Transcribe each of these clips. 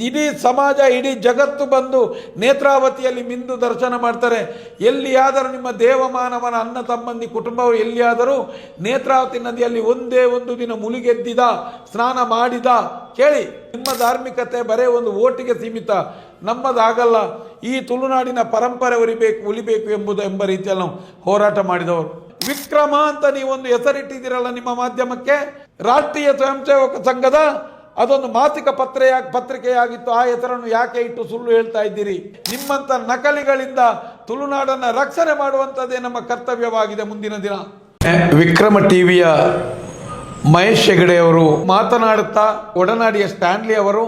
ಇಡೀ ಸಮಾಜ, ಇಡೀ ಜಗತ್ತು ಬಂದು ನೇತ್ರಾವತಿಯಲ್ಲಿ ಮಿಂದು ದರ್ಶನ ಮಾಡ್ತಾರೆ. ಎಲ್ಲಿಯಾದರೂ ನಿಮ್ಮ ದೇವಮಾನವನ ಅನ್ನ ತಮ್ಮಂದಿ ಕುಟುಂಬವು ಎಲ್ಲಿಯಾದರೂ ನೇತ್ರಾವತಿ ನದಿಯಲ್ಲಿ ಒಂದೇ ಒಂದು ದಿನ ಮುಳುಗೆದ್ದಿದ, ಸ್ನಾನ ಮಾಡಿದ, ಕೇಳಿ, ನಿಮ್ಮ ಧಾರ್ಮಿಕತೆ ಬರೇ ಒಂದು ಓಟಿಗೆ ಸೀಮಿತ. ನಮ್ಮದಾಗಲ್ಲ, ಈ ತುಳುನಾಡಿನ ಪರಂಪರೆ ಉರಿಬೇಕು, ಉಳಿಬೇಕು ಎಂಬುದು ಎಂಬ ರೀತಿಯಲ್ಲಿ ನಾವು ಹೋರಾಟ ಮಾಡಿದವರು. ವಿಕ್ರಮ ಅಂತ ನೀವೊಂದು ಹೆಸರಿಟ್ಟಿದ್ದೀರಲ್ಲ ನಿಮ್ಮ ಮಾಧ್ಯಮಕ್ಕೆ? ರಾಷ್ಟ್ರೀಯ ಸ್ವಯಂ ಸೇವಕ ಸಂಘದ ಅದೊಂದು ಮಾಸಿಕ ಪತ್ರೆಯಾಗಿ ಪತ್ರಿಕೆಯಾಗಿತ್ತು. ಆ ಹೆಸರನ್ನು ಯಾಕೆ ಇಟ್ಟು ಸುಳ್ಳು ಹೇಳ್ತಾ ಇದ್ದೀರಿ? ನಿಮ್ಮಂತ ನಕಲಿಗಳಿಂದ ತುಳುನಾಡನ್ನ ರಕ್ಷಣೆ ಮಾಡುವಂಥದ್ದೇ ನಮ್ಮ ಕರ್ತವ್ಯವಾಗಿದೆ ಮುಂದಿನ ದಿನ. ವಿಕ್ರಮ ಟಿವಿಯ ಮಹೇಶ್ ಹೆಗಡೆ ಅವರು ಮಾತನಾಡುತ್ತಾ ಒಡನಾಡಿಯ ಸ್ಟ್ಯಾನ್ಲಿ ಅವರು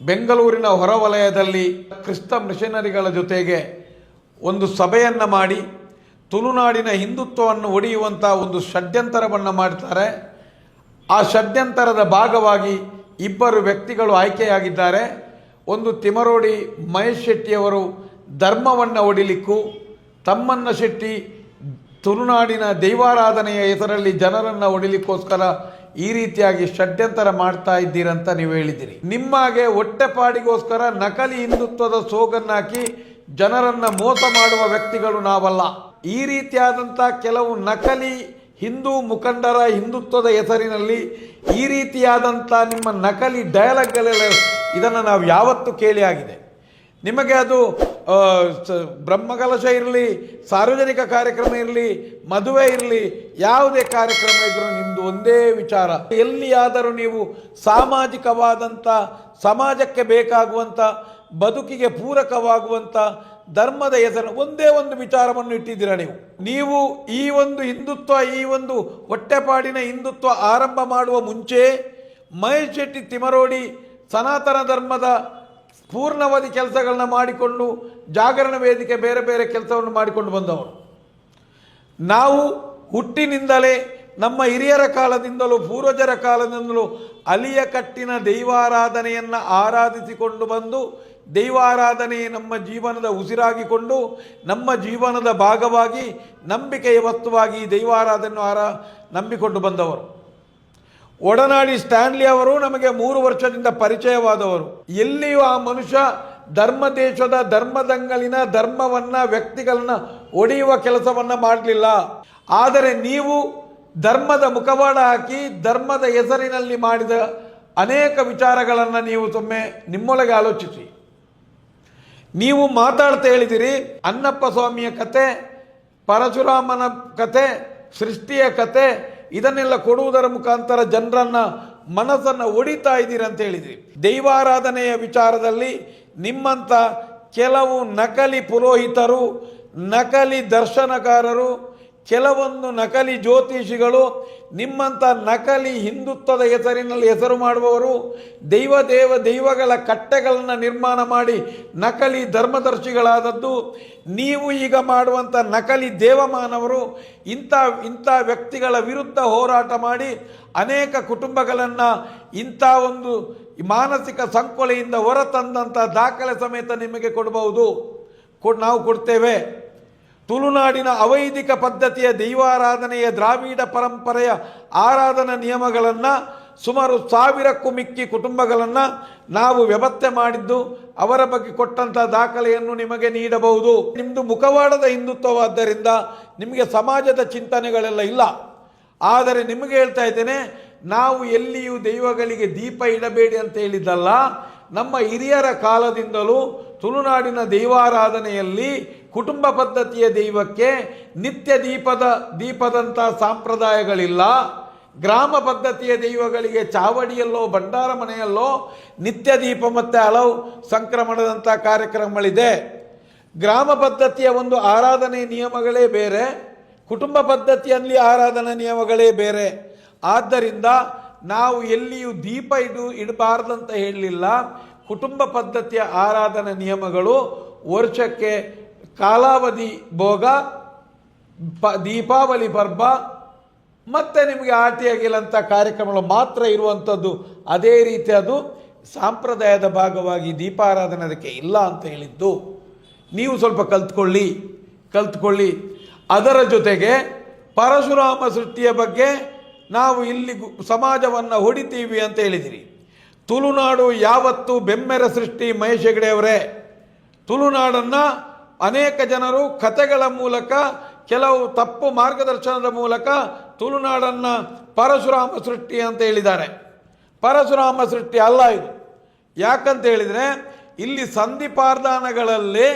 ಬೆಂಗಳೂರಿನ ಹೊರವಲಯದಲ್ಲಿ ಕ್ರಿಸ್ತ ಮಿಷನರಿಗಳ ಜೊತೆಗೆ ಒಂದು ಸಭೆಯನ್ನು ಮಾಡಿ ತುಳುನಾಡಿನ ಹಿಂದುತ್ವವನ್ನು ಒಡೆಯುವಂಥ ಒಂದು ಷಡ್ಯಂತರವನ್ನು ಮಾಡ್ತಾರೆ. ಆ ಷಡ್ಯಂತರದ ಭಾಗವಾಗಿ ಇಬ್ಬರು ವ್ಯಕ್ತಿಗಳು ಆಯ್ಕೆಯಾಗಿದ್ದಾರೆ. ಒಂದು ತಿಮರೋಡಿ ಮಹೇಶ್ ಶೆಟ್ಟಿಯವರು ಧರ್ಮವನ್ನು ಒಡಿಲಿಕ್ಕೂ, ತಮ್ಮನ್ನ ಶೆಟ್ಟಿ ತುಳುನಾಡಿನ ದೈವಾರಾಧನೆಯ ಹೆಸರಲ್ಲಿ ಜನರನ್ನು ಒಡಿಲಿಕ್ಕೋಸ್ಕರ ಈ ರೀತಿಯಾಗಿ ಷಡ್ಯಂತರ ಮಾಡ್ತಾ ಇದ್ದೀರಂತ ನೀವು ಹೇಳಿದ್ದೀರಿ. ನಿಮ್ಮಾಗೆ ಹೊಟ್ಟೆಪಾಡಿಗೋಸ್ಕರ ನಕಲಿ ಹಿಂದುತ್ವದ ಸೋಗನ್ನಾಕಿ ಜನರನ್ನು ಮೋಸ ಮಾಡುವ ವ್ಯಕ್ತಿಗಳು ನಾವಲ್ಲ. ಈ ರೀತಿಯಾದಂಥ ಕೆಲವು ನಕಲಿ ಹಿಂದೂ ಮುಖಂಡರ ಹಿಂದುತ್ವದ ಹೆಸರಿನಲ್ಲಿ ಈ ರೀತಿಯಾದಂಥ ನಿಮ್ಮ ನಕಲಿ ಡಯಲಾಗ್ಗಳೆಲ್ಲ ಇದನ್ನು ನಾವು ಯಾವತ್ತೂ ಕೇಳಿ ಆಗಿದೆ. ನಿಮಗೆ ಅದು ಬ್ರಹ್ಮಕಲಶ ಇರಲಿ, ಸಾರ್ವಜನಿಕ ಕಾರ್ಯಕ್ರಮ ಇರಲಿ, ಮದುವೆ ಇರಲಿ, ಯಾವುದೇ ಕಾರ್ಯಕ್ರಮ ಇದ್ದರೂ ನಿಮ್ಮದು ಒಂದೇ ವಿಚಾರ. ಎಲ್ಲಿಯಾದರೂ ನೀವು ಸಾಮಾಜಿಕವಾದಂಥ, ಸಮಾಜಕ್ಕೆ ಬೇಕಾಗುವಂಥ, ಬದುಕಿಗೆ ಪೂರಕವಾಗುವಂಥ ಧರ್ಮದ ಹೆಸರು ಒಂದೇ ಒಂದು ವಿಚಾರವನ್ನು ಇಟ್ಟಿದ್ದೀರಾ ನೀವು? ನೀವು ಈ ಒಂದು ಹಿಂದುತ್ವ, ಈ ಒಂದು ಹೊಟ್ಟೆಪಾಡಿನ ಹಿಂದುತ್ವ ಆರಂಭ ಮಾಡುವ ಮುಂಚೆ ಮಹೇಶ್ ಶೆಟ್ಟಿ ತಿಮರೋಡಿ ಸನಾತನ ಧರ್ಮದ ಪೂರ್ಣವಾದಿ ಕೆಲಸಗಳನ್ನ ಮಾಡಿಕೊಂಡು ಜಾಗರಣ ವೇದಿಕೆ ಬೇರೆ ಬೇರೆ ಕೆಲಸವನ್ನು ಮಾಡಿಕೊಂಡು ಬಂದವರು ನಾವು ಹುಟ್ಟಿನಿಂದಲೇ ನಮ್ಮ ಹಿರಿಯರ ಕಾಲದಿಂದಲೂ, ಪೂರ್ವಜರ ಕಾಲದಿಂದಲೂ ಅಲಿಯ ಕಟ್ಟಿನ ದೈವಾರಾಧನೆಯನ್ನು ಆರಾಧಿಸಿಕೊಂಡು ಬಂದು ದೈವಾರಾಧನೆ ನಮ್ಮ ಜೀವನದ ಉಸಿರಾಗಿಕೊಂಡು, ನಮ್ಮ ಜೀವನದ ಭಾಗವಾಗಿ, ನಂಬಿಕೆಯ ವಸ್ತುವಾಗಿ ದೈವಾರಾಧನೆ ಆರ, ನಂಬಿಕೊಂಡು ಬಂದವರು. ಒಡನಾಡಿ ಸ್ಟ್ಯಾನ್ಲಿ ಅವರು ನಮಗೆ ಮೂರು ವರ್ಷದಿಂದ ಪರಿಚಯವಾದವರು. ಎಲ್ಲಿಯೂ ಆ ಮನುಷ್ಯ ಧರ್ಮ ದೇಶದ ಧರ್ಮದಂಗಲಿನ ಧರ್ಮವನ್ನು, ವ್ಯಕ್ತಿಗಳನ್ನ ಒಡೆಯುವ ಕೆಲಸವನ್ನು ಮಾಡಲಿಲ್ಲ. ಆದರೆ ನೀವು ಧರ್ಮದ ಮುಖವಾಡ ಹಾಕಿ, ಧರ್ಮದ ಹೆಸರಿನಲ್ಲಿ ಮಾಡಿದ ಅನೇಕ ವಿಚಾರಗಳನ್ನು ನೀವು ಸೊಮ್ಮೆ ನಿಮ್ಮೊಳಗೆ ಆಲೋಚಿಸಿ. ನೀವು ಮಾತಾಡ್ತಾ ಹೇಳಿದಿರಿ ಅನ್ನಪ್ಪ ಸ್ವಾಮಿಯ ಕತೆ, ಪರಶುರಾಮನ ಕತೆ, ಸೃಷ್ಟಿಯ ಕತೆ, ಇದನ್ನೆಲ್ಲ ಕೊಡುವುದರ ಮುಖಾಂತರ ಜನರನ್ನ, ಮನಸ್ಸನ್ನು ಒಡಿತಾ ಇದ್ದೀರಿ ಅಂತ ಹೇಳಿದಿರಿ ದೈವಾರಾಧನೆಯ ವಿಚಾರದಲ್ಲಿ ನಿಮ್ಮಂಥ ಕೆಲವು ನಕಲಿ ಪುರೋಹಿತರು, ನಕಲಿ ದರ್ಶನಕಾರರು ಕೆಲವೊಂದು ನಕಲಿ ಜ್ಯೋತಿಷಿಗಳು ನಿಮ್ಮಂಥ ನಕಲಿ ಹಿಂದುತ್ವದ ಹೆಸರಿನಲ್ಲಿ ಹೆಸರು ಮಾಡುವವರು ದೈವ ದೇವ ದೈವಗಳ ಕಟ್ಟೆಗಳನ್ನು ನಿರ್ಮಾಣ ಮಾಡಿ ನಕಲಿ ಧರ್ಮದರ್ಶಿಗಳಾದದ್ದು, ನೀವು ಈಗ ಮಾಡುವಂಥ ನಕಲಿ ದೇವಮಾನವರು ಇಂಥ ಇಂಥ ವ್ಯಕ್ತಿಗಳ ವಿರುದ್ಧ ಹೋರಾಟ ಮಾಡಿ ಅನೇಕ ಕುಟುಂಬಗಳನ್ನು ಇಂಥ ಒಂದು ಮಾನಸಿಕ ಸಂಕೊಲೆಯಿಂದ ಹೊರತಂದಂಥ ದಾಖಲೆ ಸಮೇತ ನಿಮಗೆ ಕೊಡಬಹುದು. ಕೊಡ್, ನಾವು ಕೊಡ್ತೇವೆ. ತುಳುನಾಡಿನ ಅವೈದಿಕ ಪದ್ಧತಿಯ ದೈವಾರಾಧನೆಯ ದ್ರಾವಿಡ ಪರಂಪರೆಯ ಆರಾಧನಾ ನಿಯಮಗಳನ್ನು ಸುಮಾರು ಸಾವಿರಕ್ಕೂ ಮಿಕ್ಕಿ ಕುಟುಂಬಗಳನ್ನು ನಾವು ವ್ಯವಸ್ಥೆ ಮಾಡಿದ್ದು, ಅವರ ಬಗ್ಗೆ ಕೊಟ್ಟಂಥ ದಾಖಲೆಯನ್ನು ನಿಮಗೆ ನೀಡಬಹುದು. ನಿಮ್ಮದು ಮುಖವಾಡದ ಹಿಂದುತ್ವವಾದ್ದರಿಂದ ನಿಮಗೆ ಸಮಾಜದ ಚಿಂತನೆಗಳೆಲ್ಲ ಇಲ್ಲ. ಆದರೆ ನಿಮಗೆ ಹೇಳ್ತಾ ಇದ್ದೇನೆ, ನಾವು ಎಲ್ಲಿಯೂ ದೈವಗಳಿಗೆ ದೀಪ ಇಡಬೇಡಿ ಅಂತ ಹೇಳಿದ್ದಲ್ಲ. ನಮ್ಮ ಹಿರಿಯರ ಕಾಲದಿಂದಲೂ ತುಳುನಾಡಿನ ದೈವಾರಾಧನೆಯಲ್ಲಿ ಕುಟುಂಬ ಪದ್ಧತಿಯ ದೈವಕ್ಕೆ ನಿತ್ಯ ದೀಪದ ದೀಪದಂಥ ಸಂಪ್ರದಾಯಗಳಿಲ್ಲ. ಗ್ರಾಮ ಪದ್ಧತಿಯ ದೈವಗಳಿಗೆ ಚಾವಡಿಯಲ್ಲೋ, ಭಂಡಾರ ಮನೆಯಲ್ಲೋ ನಿತ್ಯ ದೀಪ ಮತ್ತು ಹಲವು ಸಂಕ್ರಮಣದಂಥ ಕಾರ್ಯಕ್ರಮಗಳಿದೆ. ಗ್ರಾಮ ಪದ್ಧತಿಯ ಒಂದು ಆರಾಧನೆ ನಿಯಮಗಳೇ ಬೇರೆ, ಕುಟುಂಬ ಪದ್ಧತಿಯಲ್ಲಿ ಆರಾಧನಾ ನಿಯಮಗಳೇ ಬೇರೆ. ಆದ್ದರಿಂದ ನಾವು ಎಲ್ಲಿಯೂ ದೀಪ ಇಡು, ಇಡಬಾರ್ದಂತ ಹೇಳಲಿಲ್ಲ. ಕುಟುಂಬ ಪದ್ಧತಿಯ ಆರಾಧನಾ ನಿಯಮಗಳು ವರ್ಷಕ್ಕೆ ಕಾಲಾವಧಿ ಭೋಗ, ಪ, ದೀಪಾವಳಿ ಪರ್ವ, ಮತ್ತೆ ನಿಮಗೆ ಆಟಿಯಾಗಿಲ್ಲಂಥ ಕಾರ್ಯಕ್ರಮಗಳು ಮಾತ್ರ ಇರುವಂಥದ್ದು ಅದೇ ರೀತಿ ಅದು ಸಾಂಪ್ರದಾಯದ ಭಾಗವಾಗಿ ದೀಪಾರಾಧನೆ ಅದಕ್ಕೆ ಇಲ್ಲ ಅಂತ ಹೇಳಿದ್ದು. ನೀವು ಸ್ವಲ್ಪ ಕಲ್ತ್ಕೊಳ್ಳಿ ಕಲ್ತ್ಕೊಳ್ಳಿ. ಅದರ ಜೊತೆಗೆ ಪರಶುರಾಮ ಸೃಷ್ಟಿಯ ಬಗ್ಗೆ ನಾವು ಇಲ್ಲಿ ಸಮಾಜವನ್ನು ಹೊಡಿತೀವಿ ಅಂತ ಹೇಳಿದಿರಿ. ತುಳುನಾಡು ಯಾವತ್ತು ಬೆಮ್ಮೆರ ಸೃಷ್ಟಿ ಮಹೇಶ್ ಹೆಗಡೆಯವರೇ ತುಳುನಾಡನ್ನು ಅನೇಕ ಜನರು ಕಥೆಗಳ ಮೂಲಕ, ಕೆಲವು ತಪ್ಪು ಮಾರ್ಗದರ್ಶನದ ಮೂಲಕ ತುಳುನಾಡನ್ನು ಪರಶುರಾಮ ಸೃಷ್ಟಿ ಅಂತ ಹೇಳಿದ್ದಾರೆ. ಪರಶುರಾಮ ಸೃಷ್ಟಿ ಅಲ್ಲ ಇದು. ಯಾಕಂತ ಹೇಳಿದರೆ, ಇಲ್ಲಿ ಸಂಧಿಪಾರ್ಧಾನಗಳಲ್ಲಿ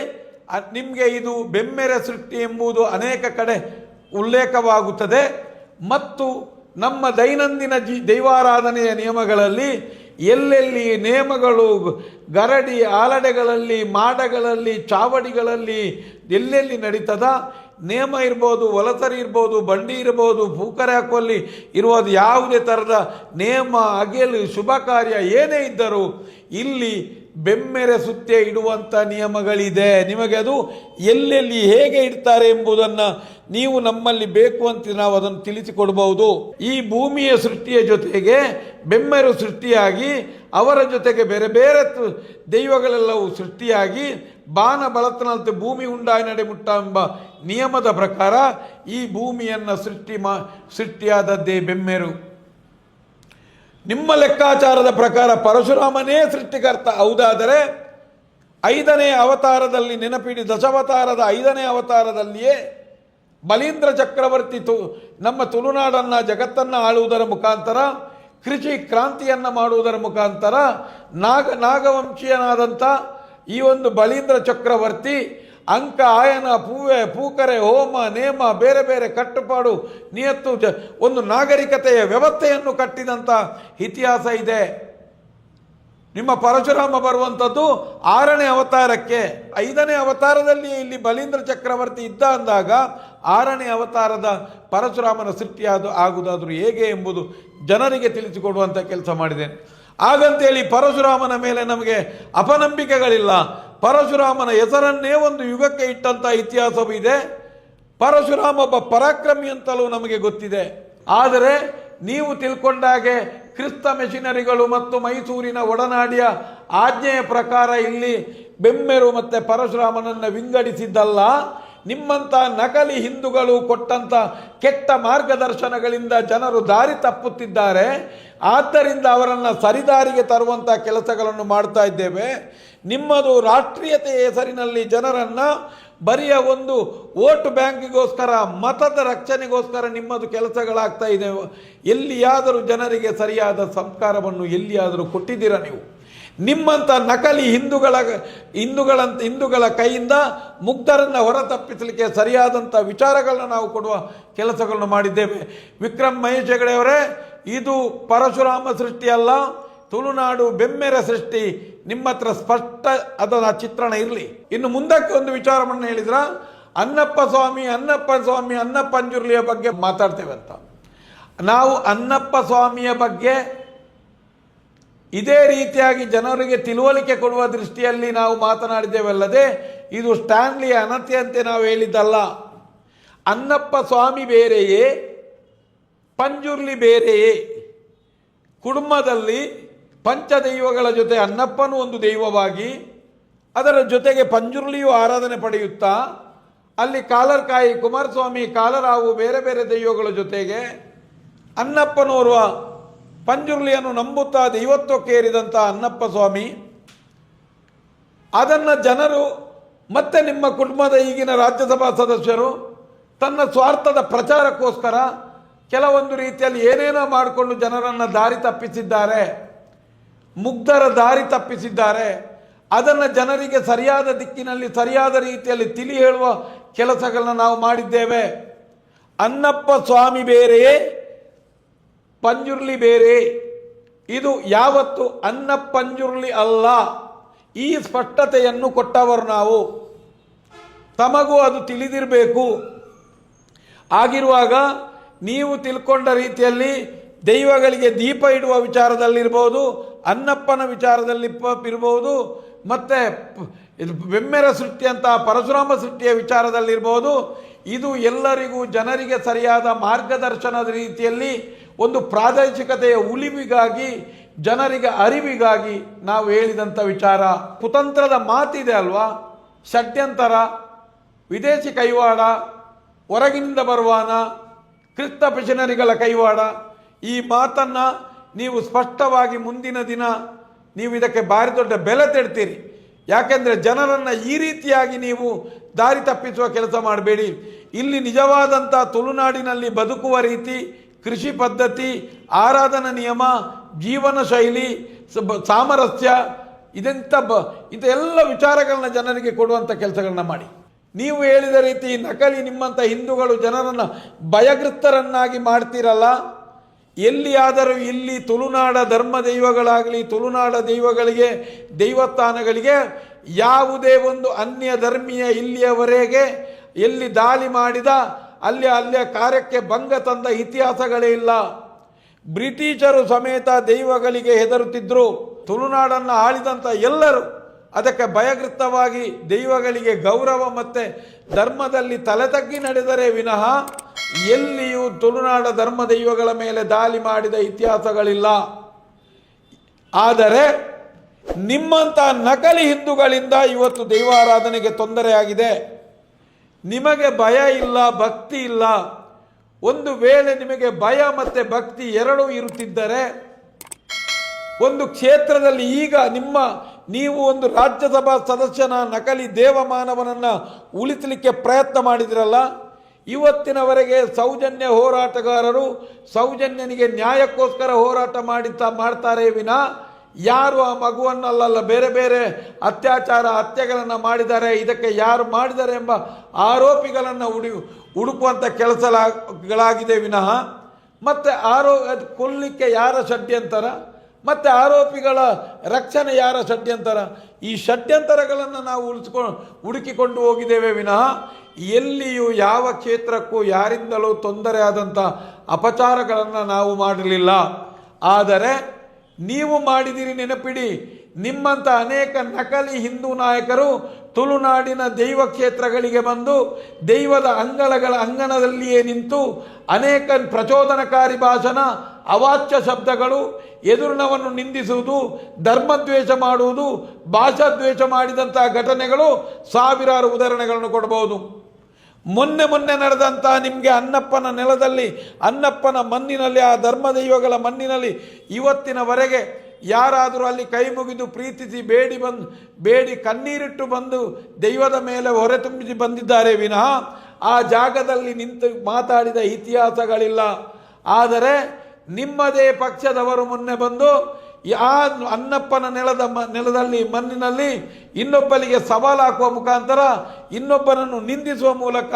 ನಿಮಗೆ ಇದು ಬೆಮ್ಮೆರೆ ಸೃಷ್ಟಿ ಎಂಬುದು ಅನೇಕ ಕಡೆ ಉಲ್ಲೇಖವಾಗುತ್ತದೆ. ಮತ್ತು ನಮ್ಮ ದೈನಂದಿನ ಜಿ, ದೈವಾರಾಧನೆಯ ನಿಯಮಗಳಲ್ಲಿ ಎಲ್ಲೆಲ್ಲಿ ನೇಮಗಳು, ಗರಡಿ ಆಲಡೆಗಳಲ್ಲಿ, ಮಾಡಗಳಲ್ಲಿ, ಚಾವಡಿಗಳಲ್ಲಿ ಎಲ್ಲೆಲ್ಲಿ ನಡೀತದ? ನೇಮ ಇರ್ಬೋದು ವಲಸರಿ ಇರ್ಬೋದು, ಬಂಡಿ ಇರ್ಬೋದು ಪೂಕರೆ ಹಾಕುವಲ್ಲಿ ಇರುವುದು ಯಾವುದೇ ಥರದ ನೇಮ ಅಗೆಲು ಶುಭ ಕಾರ್ಯ ಏನೇ ಇದ್ದರೂ ಇಲ್ಲಿ ಬೆಮ್ಮೆರೆ ಸುತ್ತೆ ಇಡುವಂಥ ನಿಯಮಗಳಿದೆ. ನಿಮಗೆ ಅದು ಎಲ್ಲೆಲ್ಲಿ ಹೇಗೆ ಇಡ್ತಾರೆ ಎಂಬುದನ್ನು ನೀವು ನಮ್ಮಲ್ಲಿ ಬೇಕು ಅಂತ ನಾವು ಅದನ್ನು ತಿಳಿಸಿಕೊಡಬಹುದು. ಈ ಭೂಮಿಯ ಸೃಷ್ಟಿಯ ಜೊತೆಗೆ ಬೆಮ್ಮೆರು ಸೃಷ್ಟಿಯಾಗಿ, ಅವರ ಜೊತೆಗೆ ಬೇರೆ ಬೇರೆ ದೈವಗಳೆಲ್ಲವೂ ಸೃಷ್ಟಿಯಾಗಿ ಬಾನ ಬಳತನಂತೆ ಭೂಮಿ ನಡೆ ನಡೆಮುಟ್ಟ ಎಂಬ ನಿಯಮದ ಪ್ರಕಾರ ಈ ಭೂಮಿಯನ್ನು ಸೃಷ್ಟಿ ಮಾ, ಸೃಷ್ಟಿಯಾದದ್ದೇ ಬೆಮ್ಮೆರು. ನಿಮ್ಮ ಲೆಕ್ಕಾಚಾರದ ಪ್ರಕಾರ ಪರಶುರಾಮನೇ ಸೃಷ್ಟಿಕರ್ತ, ಹೌದಾದರೆ ಐದನೇ ಅವತಾರದಲ್ಲಿ ನೆನಪಿಡಿ, ದಶಾವತಾರದ ಐದನೇ ಅವತಾರದಲ್ಲಿಯೇ ಬಲೀಂದ್ರ ಚಕ್ರವರ್ತಿ ತು, ನಮ್ಮ ತುಳುನಾಡನ್ನು, ಜಗತ್ತನ್ನು ಆಳುವುದರ ಮುಖಾಂತರ, ಕೃಷಿ ಕ್ರಾಂತಿಯನ್ನು ಮಾಡುವುದರ ಮುಖಾಂತರ, ನಾಗ ನಾಗವಂಶೀಯನಾದಂಥ ಈ ಒಂದು ಬಲೀಂದ್ರ ಚಕ್ರವರ್ತಿ ಅಂಕ, ಆಯನ, ಪೂವೆ, ಪೂಕರೆ, ಹೋಮ, ನೇಮ, ಬೇರೆ ಬೇರೆ ಕಟ್ಟುಪಾಡು, ನಿಯತ್ತು ಒಂದು ನಾಗರಿಕತೆಯ ವ್ಯವಸ್ಥೆಯನ್ನು ಕಟ್ಟಿದಂಥ ಇತಿಹಾಸ ಇದೆ. ನಿಮ್ಮ ಪರಶುರಾಮ ಬರುವಂಥದ್ದು ಆರನೇ ಅವತಾರಕ್ಕೆ. ಐದನೇ ಅವತಾರದಲ್ಲಿ ಇಲ್ಲಿ ಬಲೀಂದ್ರ ಚಕ್ರವರ್ತಿ ಇದ್ದ ಅಂದಾಗ ಆರನೇ ಅವತಾರದ ಪರಶುರಾಮನ ಸೃಷ್ಟಿಯಾದ ಆಗುವುದಾದರೂ ಹೇಗೆ ಎಂಬುದು ಜನರಿಗೆ ತಿಳಿಸಿಕೊಡುವಂಥ ಕೆಲಸ ಮಾಡಿದೆ. ಹಾಗಂತೇಳಿ ಪರಶುರಾಮನ ಮೇಲೆ ನಮಗೆ ಅಪನಂಬಿಕೆಗಳಿಲ್ಲ. ಪರಶುರಾಮನ ಹೆಸರನ್ನೇ ಒಂದು ಯುಗಕ್ಕೆ ಇಟ್ಟಂಥ ಇತಿಹಾಸವೂ ಇದೆ. ಪರಶುರಾಮ ಒಬ್ಬ ಪರಾಕ್ರಮಿ ಅಂತಲೂ ನಮಗೆ ಗೊತ್ತಿದೆ. ಆದರೆ ನೀವು ತಿಳ್ಕೊಂಡಾಗೆ ಕ್ರಿಸ್ತ ಮೆಷಿನರಿಗಳು ಮತ್ತು ಮೈಸೂರಿನ ಒಡನಾಡಿಯ ಆಜ್ಞೆಯ ಪ್ರಕಾರ ಇಲ್ಲಿ ಬೆಮ್ಮೆರು ಮತ್ತು ಪರಶುರಾಮನನ್ನು ವಿಂಗಡಿಸಿದ್ದಲ್ಲ. ನಿಮ್ಮಂಥ ನಕಲಿ ಹಿಂದೂಗಳು ಕೊಟ್ಟಂಥ ಕೆಟ್ಟ ಮಾರ್ಗದರ್ಶನಗಳಿಂದ ಜನರು ದಾರಿ ತಪ್ಪುತ್ತಿದ್ದಾರೆ. ಆದ್ದರಿಂದ ಅವರನ್ನು ಸರಿದಾರಿಗೆ ತರುವಂಥ ಕೆಲಸಗಳನ್ನು ಮಾಡ್ತಾ ಇದ್ದೇವೆ. ನಿಮ್ಮದು ರಾಷ್ಟ್ರೀಯತೆಯ ಹೆಸರಿನಲ್ಲಿ ಜನರನ್ನು ಬರಿಯ ಒಂದು ವೋಟ್ ಬ್ಯಾಂಕಿಗೋಸ್ಕರ, ಮತದ ರಕ್ಷಣೆಗೋಸ್ಕರ ನಿಮ್ಮದು ಕೆಲಸಗಳಾಗ್ತಾ ಇದೆ. ಎಲ್ಲಿಯಾದರೂ ಜನರಿಗೆ ಸರಿಯಾದ ಸಂಸ್ಕಾರವನ್ನು ಎಲ್ಲಿಯಾದರೂ ಕೊಟ್ಟಿದ್ದೀರಾ ನೀವು? ನಿಮ್ಮಂಥ ನಕಲಿ ಹಿಂದೂಗಳ, ಹಿಂದೂಗಳಂತ, ಹಿಂದೂಗಳ ಕೈಯಿಂದ ಮುಗ್ಧರನ್ನು ಹೊರತಪ್ಪಿಸಲಿಕ್ಕೆ ಸರಿಯಾದಂಥ ವಿಚಾರಗಳನ್ನು ನಾವು ಕೊಡುವ ಕೆಲಸಗಳನ್ನು ಮಾಡಿದ್ದೇವೆ. ವಿಕ್ರಮ್ ಮಹೇಶ್ ಹೆಗಡೆಯವರೇ, ಇದು ಪರಶುರಾಮ ಸೃಷ್ಟಿ ಅಲ್ಲ. ತುಳುನಾಡು ಬೆಮ್ಮೆರ ಸೃಷ್ಟಿ ನಿಮ್ಮ ಹತ್ರ ಸ್ಪಷ್ಟ ಅದರ ಚಿತ್ರಣ ಇರಲಿ. ಇನ್ನು ಮುಂದಕ್ಕೆ ಒಂದು ವಿಚಾರವನ್ನು ಹೇಳಿದ್ರ, ಅನ್ನಪ್ಪ ಸ್ವಾಮಿ ಅನ್ನಪ್ಪ ಸ್ವಾಮಿ ಅನ್ನಪ್ಪಂಜುರ್ಲಿಯ ಬಗ್ಗೆ ಮಾತಾಡ್ತೇವೆ ಅಂತ. ನಾವು ಅನ್ನಪ್ಪ ಸ್ವಾಮಿಯ ಬಗ್ಗೆ ಇದೇ ರೀತಿಯಾಗಿ ಜನರಿಗೆ ತಿಳುವಳಿಕೆ ಕೊಡುವ ದೃಷ್ಟಿಯಲ್ಲಿ ನಾವು ಮಾತನಾಡಿದ್ದೇವಲ್ಲದೆ, ಇದು ಸ್ಟ್ಯಾನ್ಲಿಯ ಅನತ್ಯಂತೆ ನಾವು ಹೇಳಿದ್ದಲ್ಲ. ಅನ್ನಪ್ಪ ಸ್ವಾಮಿ ಬೇರೆಯೇ, ಪಂಜುರ್ಲಿ ಬೇರೆಯೇ. ಕುಟುಂಬದಲ್ಲಿ ಪಂಚದೈವಗಳ ಜೊತೆ ಅನ್ನಪ್ಪನೂ ಒಂದು ದೈವವಾಗಿ, ಅದರ ಜೊತೆಗೆ ಪಂಜುರ್ಲಿಯು ಆರಾಧನೆ ಪಡೆಯುತ್ತಾ, ಅಲ್ಲಿ ಕಾಲರ್ಕಾಯಿ ಕುಮಾರಸ್ವಾಮಿ, ಕಾಲರಾವು ಬೇರೆ ಬೇರೆ ದೈವಗಳ ಜೊತೆಗೆ ಅನ್ನಪ್ಪನೋರ್ವ ಪಂಜುರ್ಲಿಯನ್ನು ನಂಬುತ್ತಾ ದೈವತ್ವಕ್ಕೇರಿದಂಥ ಅನ್ನಪ್ಪ ಸ್ವಾಮಿ. ಅದನ್ನು ಜನರು, ಮತ್ತೆ ನಿಮ್ಮ ಕುಟುಂಬದ ಈಗಿನ ರಾಜ್ಯಸಭಾ ಸದಸ್ಯರು, ತನ್ನ ಸ್ವಾರ್ಥದ ಪ್ರಚಾರಕ್ಕೋಸ್ಕರ ಕೆಲವೊಂದು ರೀತಿಯಲ್ಲಿ ಏನೇನೋ ಮಾಡಿಕೊಂಡು ಜನರನ್ನು ದಾರಿ ತಪ್ಪಿಸಿದ್ದಾರೆ. ಮುಗ್ಧರ ದಾರಿ ತಪ್ಪಿಸಿದ್ದಾರೆ. ಅದನ್ನು ಜನರಿಗೆ ಸರಿಯಾದ ದಿಕ್ಕಿನಲ್ಲಿ, ಸರಿಯಾದ ರೀತಿಯಲ್ಲಿ ತಿಳಿ ಹೇಳುವ ಕೆಲಸಗಳನ್ನು ನಾವು ಮಾಡಿದ್ದೇವೆ. ಅನ್ನಪ್ಪ ಸ್ವಾಮಿ ಬೇರೆ, ಪಂಜುರ್ಲಿ ಬೇರೆ. ಇದು ಯಾವತ್ತು ಅನ್ನ ಪಂಜುರ್ಲಿ ಅಲ್ಲ, ಈ ಸ್ಪಷ್ಟತೆಯನ್ನು ಕೊಟ್ಟವರು ನಾವು. ತಮಗೂ ಅದು ತಿಳಿದಿರಬೇಕು. ಆಗಿರುವಾಗ ನೀವು ತಿಳ್ಕೊಂಡ ರೀತಿಯಲ್ಲಿ ದೈವಗಳಿಗೆ ದೀಪ ಇಡುವ ವಿಚಾರದಲ್ಲಿರ್ಬೋದು ಅನ್ನಪ್ಪನ ವಿಚಾರದಲ್ಲಿ ಪಪ್ ಇರ್ಬೋದು, ಮತ್ತು ಇದು ಬೆಮ್ಮೆರ ಸೃಷ್ಟಿ ಅಂತ ಪರಶುರಾಮ ಸೃಷ್ಟಿಯ ವಿಚಾರದಲ್ಲಿರ್ಬೋದು ಇದು ಎಲ್ಲರಿಗೂ ಜನರಿಗೆ ಸರಿಯಾದ ಮಾರ್ಗದರ್ಶನದ ರೀತಿಯಲ್ಲಿ ಒಂದು ಪ್ರಾದೇಶಿಕತೆಯ ಉಳಿವಿಗಾಗಿ, ಜನರಿಗೆ ಅರಿವಿಗಾಗಿ ನಾವು ಹೇಳಿದಂಥ ವಿಚಾರ. ಕುತಂತ್ರದ ಮಾತಿದೆ ಅಲ್ವಾ? ಷಡ್ಯಂತರ, ವಿದೇಶಿ ಕೈವಾಡ, ಹೊರಗಿನಿಂದ ಬರುವಾನ, ಕ್ರಿಸ್ತ ಪಿಶನರಿಗಳ ಕೈವಾಡ. ಈ ಮಾತನ್ನು ನೀವು ಸ್ಪಷ್ಟವಾಗಿ ಮುಂದಿನ ದಿನ ನೀವು ಇದಕ್ಕೆ ಭಾರಿ ದೊಡ್ಡ ಬೆಲೆ ತೆಡ್ತೀರಿ. ಯಾಕೆಂದರೆ ಜನರನ್ನು ಈ ರೀತಿಯಾಗಿ ನೀವು ದಾರಿ ತಪ್ಪಿಸುವ ಕೆಲಸ ಮಾಡಬೇಡಿ. ಇಲ್ಲಿ ನಿಜವಾದಂಥ ತುಳುನಾಡಿನಲ್ಲಿ ಬದುಕುವ ರೀತಿ, ಕೃಷಿ ಪದ್ಧತಿ, ಆರಾಧನಾ ನಿಯಮ, ಜೀವನ ಶೈಲಿ ಸಾಮರಸ್ಯ ಇದೆಂಥ ಬ ಇದೆಲ್ಲ ವಿಚಾರಗಳನ್ನ ಜನರಿಗೆ ಕೊಡುವಂಥ ಕೆಲಸಗಳನ್ನ ಮಾಡಿ. ನೀವು ಹೇಳಿದ ರೀತಿ ನಕಲಿ ನಿಮ್ಮಂಥ ಹಿಂದೂಗಳು ಜನರನ್ನು ಭಯಗ್ರಸ್ತರನ್ನಾಗಿ ಮಾಡ್ತೀರಲ್ಲ. ಎಲ್ಲಿಯಾದರೂ ಇಲ್ಲಿ ತುಳುನಾಡ ಧರ್ಮ ದೈವಗಳಾಗಲಿ, ತುಳುನಾಡ ದೈವಗಳಿಗೆ, ದೈವಸ್ಥಾನಗಳಿಗೆ ಯಾವುದೇ ಒಂದು ಅನ್ಯ ಧರ್ಮೀಯ ಇಲ್ಲಿಯವರೆಗೆ ಎಲ್ಲಿ ದಾಳಿ ಮಾಡಿದ, ಅಲ್ಲಿ ಅಲ್ಲಿಯ ಕಾರ್ಯಕ್ಕೆ ಭಂಗ ತಂದ ಇತಿಹಾಸಗಳೇ ಇಲ್ಲ. ಬ್ರಿಟಿಷರು ಸಮೇತ ದೈವಗಳಿಗೆ ಹೆದರುತ್ತಿದ್ದರು ತುಳುನಾಡನ್ನು ಆಳಿದಂಥ ಎಲ್ಲರೂ ಅದಕ್ಕೆ ಭಯಗೃತವಾಗಿ ದೈವಗಳಿಗೆ ಗೌರವ ಮತ್ತು ಧರ್ಮದಲ್ಲಿ ತಲೆ ತಗ್ಗಿ ನಡೆದರೆ ವಿನಃ ಎಲ್ಲಿಯೂ ತುಳುನಾಡ ಧರ್ಮ ದೈವಗಳ ಮೇಲೆ ದಾಳಿ ಮಾಡಿದ ಇತಿಹಾಸಗಳಿಲ್ಲ. ಆದರೆ ನಿಮ್ಮಂಥ ನಕಲಿ ಹಿಂದೂಗಳಿಂದ ಇವತ್ತು ದೈವಾರಾಧನೆಗೆ ತೊಂದರೆಯಾಗಿದೆ. ನಿಮಗೆ ಭಯ ಇಲ್ಲ, ಭಕ್ತಿ ಇಲ್ಲ. ಒಂದು ವೇಳೆ ನಿಮಗೆ ಭಯ ಮತ್ತು ಭಕ್ತಿ ಎರಡೂ ಇರುತ್ತಿದ್ದರೆ ಒಂದು ಕ್ಷೇತ್ರದಲ್ಲಿ ಈಗ ನಿಮ್ಮ ನೀವು ಒಂದು ರಾಜ್ಯಸಭಾ ಸದಸ್ಯನ ನಕಲಿ ದೇವಮಾನವನನ್ನು ಉಳಿಸಲಿಕ್ಕೆ ಪ್ರಯತ್ನ ಮಾಡಿದಿರಲ್ಲ, ಇವತ್ತಿನವರೆಗೆ ಸೌಜನ್ಯ ಹೋರಾಟಗಾರರು ಸೌಜನ್ಯನಿಗೆ ನ್ಯಾಯಕ್ಕೋಸ್ಕರ ಹೋರಾಟ ಮಾಡಿತಾ ಮಾಡ್ತಾರೆ ವಿನ, ಯಾರು ಆ ಮಗುವನ್ನಲ್ಲಲ್ಲ ಬೇರೆ ಬೇರೆ ಅತ್ಯಾಚಾರ ಹತ್ಯೆಗಳನ್ನು ಮಾಡಿದ್ದಾರೆ, ಇದಕ್ಕೆ ಯಾರು ಮಾಡಿದ್ದಾರೆ ಎಂಬ ಆರೋಪಿಗಳನ್ನು ಹುಡಿ ಹುಡುಕುವಂಥ ಕೆಲಸಗಳಾಗಿದೆ ವಿನಃ. ಮತ್ತು ಆರೋ, ಅದು ಕೊಲ್ಲಿಕ್ಕೆ ಯಾರ ಷಡ್ಯಂತರ ಮತ್ತು ಆರೋಪಿಗಳ ರಕ್ಷಣೆ ಯಾರ ಷಡ್ಯಂತರ? ಈ ಷಡ್ಯಂತರಗಳನ್ನು ನಾವು ಉಳಿಸ್ಕೊ, ಹುಡುಕಿಕೊಂಡು ಹೋಗಿದ್ದೇವೆ ವಿನಃ ಎಲ್ಲಿಯೂ ಯಾವ ಕ್ಷೇತ್ರಕ್ಕೂ ಯಾರಿಂದಲೂ ತೊಂದರೆ ಆದಂಥ ಅಪಚಾರಗಳನ್ನು ನಾವು ಮಾಡಲಿಲ್ಲ. ಆದರೆ ನೀವು ಮಾಡಿದಿರಿ ನೆನಪಿಡಿ ನಿಮ್ಮಂಥ ಅನೇಕ ನಕಲಿ ಹಿಂದೂ ನಾಯಕರು ತುಳುನಾಡಿನ ದೈವ ಕ್ಷೇತ್ರಗಳಿಗೆ ಬಂದು ದೈವದ ಅಂಗಳಗಳ ಅಂಗಣದಲ್ಲಿಯೇ ನಿಂತು ಅನೇಕ ಪ್ರಚೋದನಕಾರಿ ಭಾಷಣ, ಅವಾಚ್ಯ ಶಬ್ದಗಳು ಎದುರಿನವನ್ನು ನಿಂದಿಸುವುದು, ಧರ್ಮದ್ವೇಷ ಮಾಡುವುದು, ಭಾಷಾದ್ವೇಷ ಮಾಡಿದಂತಹ ಘಟನೆಗಳು ಸಾವಿರಾರು ಉದಾಹರಣೆಗಳನ್ನು ಕೊಡಬಹುದು ಮೊನ್ನೆ ಮೊನ್ನೆ ನಡೆದಂತಹ ನಿಮಗೆ ಅನ್ನಪ್ಪನ ನೆಲದಲ್ಲಿ, ಅನ್ನಪ್ಪನ ಮಣ್ಣಿನಲ್ಲಿ, ಆ ಧರ್ಮ ದೈವಗಳ ಮಣ್ಣಿನಲ್ಲಿ ಇವತ್ತಿನವರೆಗೆ ಯಾರಾದರೂ ಅಲ್ಲಿ ಕೈ ಮುಗಿದು ಪ್ರೀತಿಸಿ ಬೇಡಿ ಬಂದು, ಬೇಡಿ ಕಣ್ಣೀರಿಟ್ಟು ಬಂದು ದೈವದ ಮೇಲೆ ಹೊರೆ ತುಂಬಿಸಿ ಬಂದಿದ್ದಾರೆ ವಿನಃ, ಆ ಜಾಗದಲ್ಲಿ ನಿಂತು ಮಾತಾಡಿದ ಇತಿಹಾಸಗಳಿಲ್ಲ. ಆದರೆ ನಿಮ್ಮದೇ ಪಕ್ಷದವರು ಮೊನ್ನೆ ಬಂದು ಆ ಅನ್ನಪ್ಪನ ನೆಲದ ನೆಲದಲ್ಲಿ, ಮಣ್ಣಿನಲ್ಲಿ ಇನ್ನೊಬ್ಬರಿಗೆ ಸವಾಲು ಹಾಕುವ ಮುಖಾಂತರ ಇನ್ನೊಬ್ಬನನ್ನು ನಿಂದಿಸುವ ಮೂಲಕ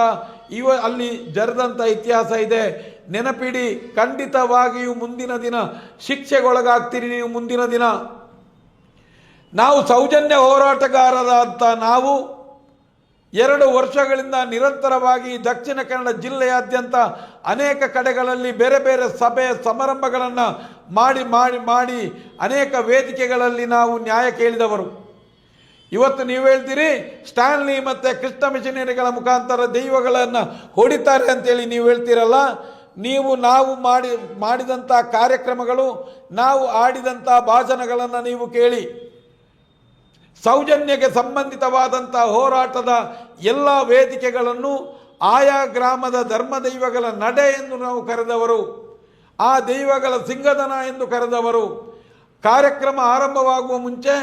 ಇವ, ಅಲ್ಲಿ ಜರದಂಥ ಇತಿಹಾಸ ಇದೆ. ನೆನಪಿಡಿ, ಖಂಡಿತವಾಗಿಯೂ ಮುಂದಿನ ದಿನ ಶಿಕ್ಷೆಗೊಳಗಾಗ್ತೀರಿ ನೀವು ಮುಂದಿನ ದಿನ. ನಾವು ಸೌಜನ್ಯ ಹೋರಾಟಗಾರರಾದಂಥ ನಾವು ಎರಡು ವರ್ಷಗಳಿಂದ ನಿರಂತರವಾಗಿ ದಕ್ಷಿಣ ಕನ್ನಡ ಜಿಲ್ಲೆಯಾದ್ಯಂತ ಅನೇಕ ಕಡೆಗಳಲ್ಲಿ ಬೇರೆ ಬೇರೆ ಸಭೆ ಸಮಾರಂಭಗಳನ್ನು ಮಾಡಿ ಮಾಡಿ ಮಾಡಿ ಅನೇಕ ವೇದಿಕೆಗಳಲ್ಲಿ ನಾವು ನ್ಯಾಯ ಕೇಳಿದವರು. ಇವತ್ತು ನೀವು ಹೇಳ್ತೀರಿ, ಸ್ಟ್ಯಾನ್ಲಿ ಮತ್ತು ಕೃಷ್ಣ ಮಿಷನರಿಗಳ ಮುಖಾಂತರ ದೈವಗಳನ್ನು ಹೊಡಿತಾರೆ ಅಂತೇಳಿ ನೀವು ಹೇಳ್ತೀರಲ್ಲ? ನೀವು ನಾವು ಮಾಡಿ ಮಾಡಿದಂಥ ಕಾರ್ಯಕ್ರಮಗಳು, ನಾವು ಆಡಿದಂಥ ಭಾಷಣಗಳನ್ನು ನೀವು ಕೇಳಿ. ಸೌಜನ್ಯಕ್ಕೆ ಸಂಬಂಧಿತವಾದಂಥ ಹೋರಾಟದ ಎಲ್ಲ ವೇದಿಕೆಗಳನ್ನು ಆಯಾ ಗ್ರಾಮದ ಧರ್ಮ ದೈವಗಳ ನಡೆ ಎಂದು ನಾವು ಕರೆದವರು, ಆ ದೈವಗಳ ಸಿಂಗದನ ಎಂದು ಕರೆದವರು. ಕಾರ್ಯಕ್ರಮ ಆರಂಭವಾಗುವ ಮುಂಚೆ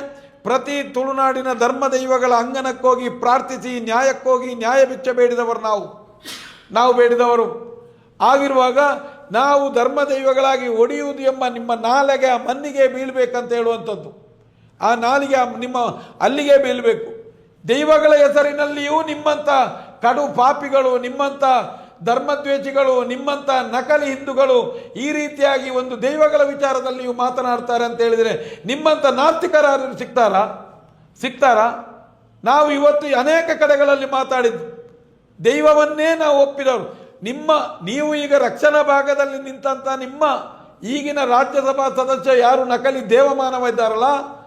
ಪ್ರತಿ ತುಳುನಾಡಿನ ಧರ್ಮ ದೈವಗಳ ಅಂಗನಕ್ಕೋಗಿ ಪ್ರಾರ್ಥಿಸಿ, ನ್ಯಾಯಕ್ಕೋಗಿ ನ್ಯಾಯ ಬಿಚ್ಚ ಬೇಡಿದವರು ನಾವು. ನಾವು ಬೇಡಿದವರು. ಆಗಿರುವಾಗ ನಾವು ಧರ್ಮ ದೈವಗಳಾಗಿ ಒಡೆಯುವುದು ಎಂಬ ನಿಮ್ಮ ನಾಲೆಗೆ ಮನ್ನಿಗೆ ಬೀಳ್ಬೇಕಂತ ಹೇಳುವಂಥದ್ದು. ಆ ನಾಲಿಗೆ ನಿಮ್ಮ ಅಲ್ಲಿಗೆ ಬೀಳಬೇಕು. ದೈವಗಳ ಹೆಸರಿನಲ್ಲಿಯೂ ನಿಮ್ಮಂಥ ಕಡು ಪಾಪಿಗಳು ನಿಮ್ಮಂಥ ಧರ್ಮದ್ವೇಷಿಗಳು ನಿಮ್ಮಂಥ ನಕಲಿ ಹಿಂದೂಗಳು ಈ ರೀತಿಯಾಗಿ ಒಂದು ದೈವಗಳ ವಿಚಾರದಲ್ಲಿಯೂ ಮಾತನಾಡ್ತಾರೆ ಅಂತ ಹೇಳಿದರೆ ನಿಮ್ಮಂಥ ನಾಸ್ತಿಕರಾರು ಸಿಗ್ತಾರಾ ಸಿಗ್ತಾರಾ ನಾವು ಇವತ್ತು ಅನೇಕ ಕಡೆಗಳಲ್ಲಿ ಮಾತಾಡಿದ್ದು. ದೈವವನ್ನೇ ನಾವು ಒಪ್ಪಿದವರು. ನಿಮ್ಮ, ನೀವು ಈಗ ರಕ್ಷಣಾ ಭಾಗದಲ್ಲಿ ನಿಂತಂಥ ನಿಮ್ಮ ಈಗಿನ ರಾಜ್ಯಸಭಾ ಸದಸ್ಯ ಯಾರು? ನಕಲಿ ದೇವಮಾನವ ಇದ್ದಾರಲ್ಲ?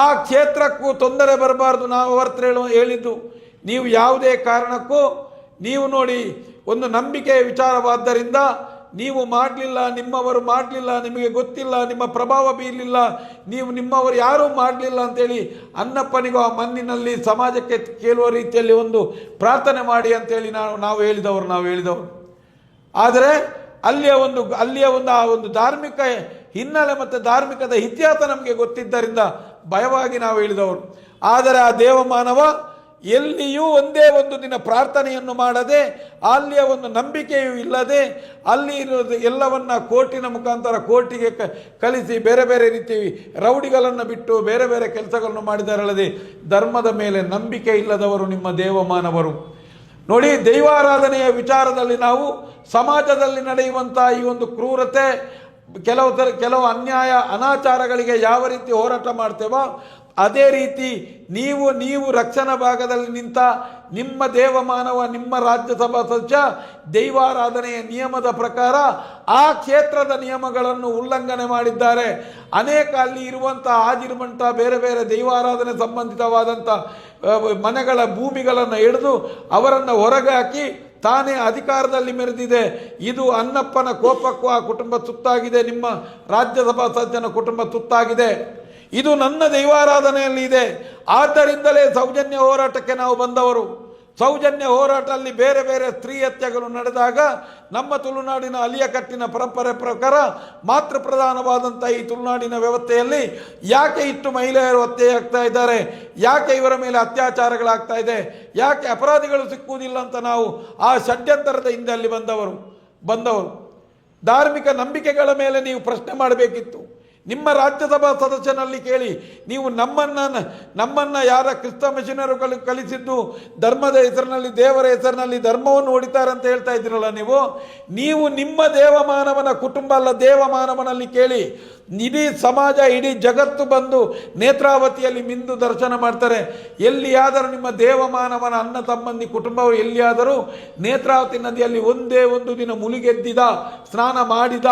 ಆ ಕ್ಷೇತ್ರಕ್ಕೂ ತೊಂದರೆ ಬರಬಾರ್ದು ನಾವು ಅವರತ್ರ ಹೇಳು ಹೇಳಿದ್ದು. ನೀವು ಯಾವುದೇ ಕಾರಣಕ್ಕೂ ನೀವು ನೋಡಿ ಒಂದು ನಂಬಿಕೆಯ ವಿಚಾರವಾದ್ದರಿಂದ ನೀವು ಮಾಡಲಿಲ್ಲ, ನಿಮ್ಮವರು ಮಾಡಲಿಲ್ಲ, ನಿಮಗೆ ಗೊತ್ತಿಲ್ಲ, ನಿಮ್ಮ ಪ್ರಭಾವ ಬೀರಲಿಲ್ಲ, ನೀವು ನಿಮ್ಮವರು ಯಾರೂ ಮಾಡಲಿಲ್ಲ ಅಂತೇಳಿ ಅನ್ನಪ್ಪನಿಗೂ ಆ ಮಣ್ಣಿನಲ್ಲಿ ಸಮಾಜಕ್ಕೆ ಕೇಳುವ ರೀತಿಯಲ್ಲಿ ಒಂದು ಪ್ರಾರ್ಥನೆ ಮಾಡಿ ಅಂತೇಳಿ ನಾವು ನಾವು ಹೇಳಿದವರು ನಾವು ಹೇಳಿದವರು. ಆದರೆ ಅಲ್ಲಿಯ ಒಂದು ಅಲ್ಲಿಯ ಒಂದು ಆ ಒಂದು ಧಾರ್ಮಿಕ ಹಿನ್ನೆಲೆ ಮತ್ತು ಧಾರ್ಮಿಕದ ಇತಿಹಾಸ ನಮಗೆ ಗೊತ್ತಿದ್ದರಿಂದ ಭಯವಾಗಿ ನಾವು ಇಳಿದವರು ಆದರೆ ಆ ದೇವಮಾನವ ಎಲ್ಲಿಯೂ ಒಂದೇ ಒಂದು ದಿನ ಪ್ರಾರ್ಥನೆಯನ್ನು ಮಾಡದೆ, ಅಲ್ಲಿಯ ಒಂದು ನಂಬಿಕೆಯೂ ಇಲ್ಲದೆ, ಅಲ್ಲಿ ಇರೋದು ಎಲ್ಲವನ್ನ ಕೋರ್ಟಿನ ಮುಖಾಂತರ ಕೋರ್ಟಿಗೆ ಕ ಕಲಿಸಿ ಬೇರೆ ಬೇರೆ ರೀತಿ ರೌಡಿಗಳನ್ನು ಬಿಟ್ಟು ಬೇರೆ ಬೇರೆ ಕೆಲಸಗಳನ್ನು ಮಾಡಿದಾರಲ್ಲದೆ ಧರ್ಮದ ಮೇಲೆ ನಂಬಿಕೆ ಇಲ್ಲದವರು ನಿಮ್ಮ ದೇವಮಾನವರು. ನೋಡಿ, ದೈವಾರಾಧನೆಯ ವಿಚಾರದಲ್ಲಿ ನಾವು ಸಮಾಜದಲ್ಲಿ ನಡೆಯುವಂಥ ಈ ಒಂದು ಕ್ರೂರತೆ ಕೆಲವು ತರ, ಕೆಲವು ಅನ್ಯಾಯ ಅನಾಚಾರಗಳಿಗೆ ಯಾವ ರೀತಿ ಹೋರಾಟ ಮಾಡ್ತೇವೋ ಅದೇ ರೀತಿ ನೀವು ನೀವು ರಕ್ಷಣಾ ಭಾಗದಲ್ಲಿ ನಿಂತ ನಿಮ್ಮ ದೇವಮಾನವ, ನಿಮ್ಮ ರಾಜ್ಯಸಭಾ ಸದಸ್ಯ ದೈವಾರಾಧನೆಯ ನಿಯಮದ ಪ್ರಕಾರ ಆ ಕ್ಷೇತ್ರದ ನಿಯಮಗಳನ್ನು ಉಲ್ಲಂಘನೆ ಮಾಡಿದ್ದಾರೆ. ಅನೇಕ ಅಲ್ಲಿ ಇರುವಂಥ ಹಾಜಿರುಮಂಟ ಬೇರೆ ಬೇರೆ ದೈವಾರಾಧನೆ ಸಂಬಂಧಿತವಾದಂಥ ಮನೆಗಳ ಭೂಮಿಗಳನ್ನು ಹಿಡಿದು ಅವರನ್ನು ಹೊರಗಾಕಿ ತಾನೇ ಅಧಿಕಾರದಲ್ಲಿ ಮೆರೆದಿದೆ. ಇದು ಅನ್ನಪ್ಪನ ಕೋಪಕ್ಕೂ ಆ ಕುಟುಂಬ ತುತ್ತಾಗಿದೆ. ನಿಮ್ಮ ರಾಜ್ಯಸಭಾ ಸದಸ್ಯನ ಕುಟುಂಬ ತುತ್ತಾಗಿದೆ. ಇದು ನನ್ನ ದೈವಾರಾಧನೆಯಲ್ಲಿ ಇದೆ. ಆದ್ದರಿಂದಲೇ ಸೌಜನ್ಯ ಹೋರಾಟಕ್ಕೆ ನಾವು ಬಂದವರು. ಸೌಜನ್ಯ ಹೋರಾಟದಲ್ಲಿ ಬೇರೆ ಬೇರೆ ಸ್ತ್ರೀ ಹತ್ಯೆಗಳು ನಡೆದಾಗ ನಮ್ಮ ತುಳುನಾಡಿನ ಅಲಿಯ ಕಟ್ಟಿನ ಪರಂಪರೆ ಪ್ರಕಾರ ಮಾತೃ ಪ್ರಧಾನವಾದಂಥ ಈ ತುಳುನಾಡಿನ ವ್ಯವಸ್ಥೆಯಲ್ಲಿ ಯಾಕೆ ಇಷ್ಟು ಮಹಿಳೆಯರು ಹತ್ಯೆಯಾಗ್ತಾ ಇದ್ದಾರೆ? ಯಾಕೆ ಇವರ ಮೇಲೆ ಅತ್ಯಾಚಾರಗಳಾಗ್ತಾ ಇದೆ? ಯಾಕೆ ಅಪರಾಧಿಗಳು ಸಿಕ್ಕುವುದಿಲ್ಲ ಅಂತ ನಾವು ಆ ಷಡ್ಯಂತರದ ಹಿಂದೆ ಅಲ್ಲಿ ಬಂದವರು ಬಂದವರು. ಧಾರ್ಮಿಕ ನಂಬಿಕೆಗಳ ಮೇಲೆ ನೀವು ಪ್ರಶ್ನೆ ಮಾಡಬೇಕಿತ್ತು. ನಿಮ್ಮ ರಾಜ್ಯಸಭಾ ಸದಸ್ಯನಲ್ಲಿ ಕೇಳಿ, ನೀವು ನಮ್ಮನ್ನು ನಮ್ಮನ್ನು ಯಾರ ಕ್ರಿಸ್ತ ಮಿಷನರುಗಳು ಕಲಿಸಿದ್ದು, ಧರ್ಮದ ಹೆಸರಿನಲ್ಲಿ, ದೇವರ ಹೆಸರಿನಲ್ಲಿ, ಧರ್ಮವನ್ನು ಹೊಡಿತಾರೆ ಅಂತ ಹೇಳ್ತಾ ಇದ್ದೀರಲ್ಲ ನೀವು? ನೀವು ನಿಮ್ಮ ದೇವಮಾನವನ ಕುಟುಂಬ ಅಲ್ಲ, ದೇವಮಾನವನಲ್ಲಿ ಕೇಳಿ, ಇಡೀ ಸಮಾಜ, ಇಡೀ ಜಗತ್ತು ಬಂದು ನೇತ್ರಾವತಿಯಲ್ಲಿ ಮಿಂದು ದರ್ಶನ ಮಾಡ್ತಾರೆ. ಎಲ್ಲಿಯಾದರೂ ನಿಮ್ಮ ದೇವಮಾನವನ ಅನ್ನ ತಮ್ಮಂದಿ ಕುಟುಂಬವು ಎಲ್ಲಿಯಾದರೂ ನೇತ್ರಾವತಿ ನದಿಯಲ್ಲಿ ಒಂದೇ ಒಂದು ದಿನ ಮುಳುಗೆದ್ದಿದ, ಸ್ನಾನ ಮಾಡಿದ,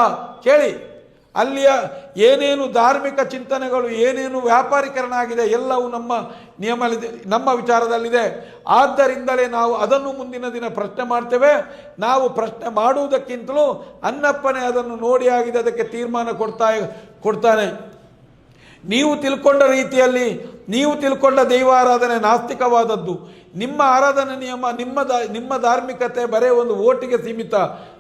ಕೇಳಿ. ಅಲ್ಲಿಯ ಏನೇನು ಧಾರ್ಮಿಕ ಚಿಂತನೆಗಳು, ಏನೇನು ವ್ಯಾಪಾರೀಕರಣ ಆಗಿದೆ ಎಲ್ಲವೂ ನಮ್ಮ ನಿಯಮ ನಮ್ಮ ವಿಚಾರದಲ್ಲಿದೆ. ಆದ್ದರಿಂದಲೇ ನಾವು ಅದನ್ನು ಮುಂದಿನ ದಿನ ಪ್ರಶ್ನೆ ಮಾಡ್ತೇವೆ. ನಾವು ಪ್ರಶ್ನೆ ಮಾಡುವುದಕ್ಕಿಂತಲೂ ಅನ್ನಪ್ಪನೇ ಅದನ್ನು ನೋಡಿ ಆಗಿದೆ, ಅದಕ್ಕೆ ತೀರ್ಮಾನ ಕೊಡ್ತಾ, ಕೊಡ್ತಾನೆ. ನೀವು ತಿಳ್ಕೊಂಡ ರೀತಿಯಲ್ಲಿ, ನೀವು ತಿಳ್ಕೊಂಡ ದೈವಾರಾಧನೆ ನಾಸ್ತಿಕವಾದದ್ದು. ನಿಮ್ಮ ಆರಾಧನೆ ನಿಯಮ, ನಿಮ್ಮ ನಿಮ್ಮ ಧಾರ್ಮಿಕತೆ ಬರೇ ಒಂದು ಓಟಿಗೆ ಸೀಮಿತ.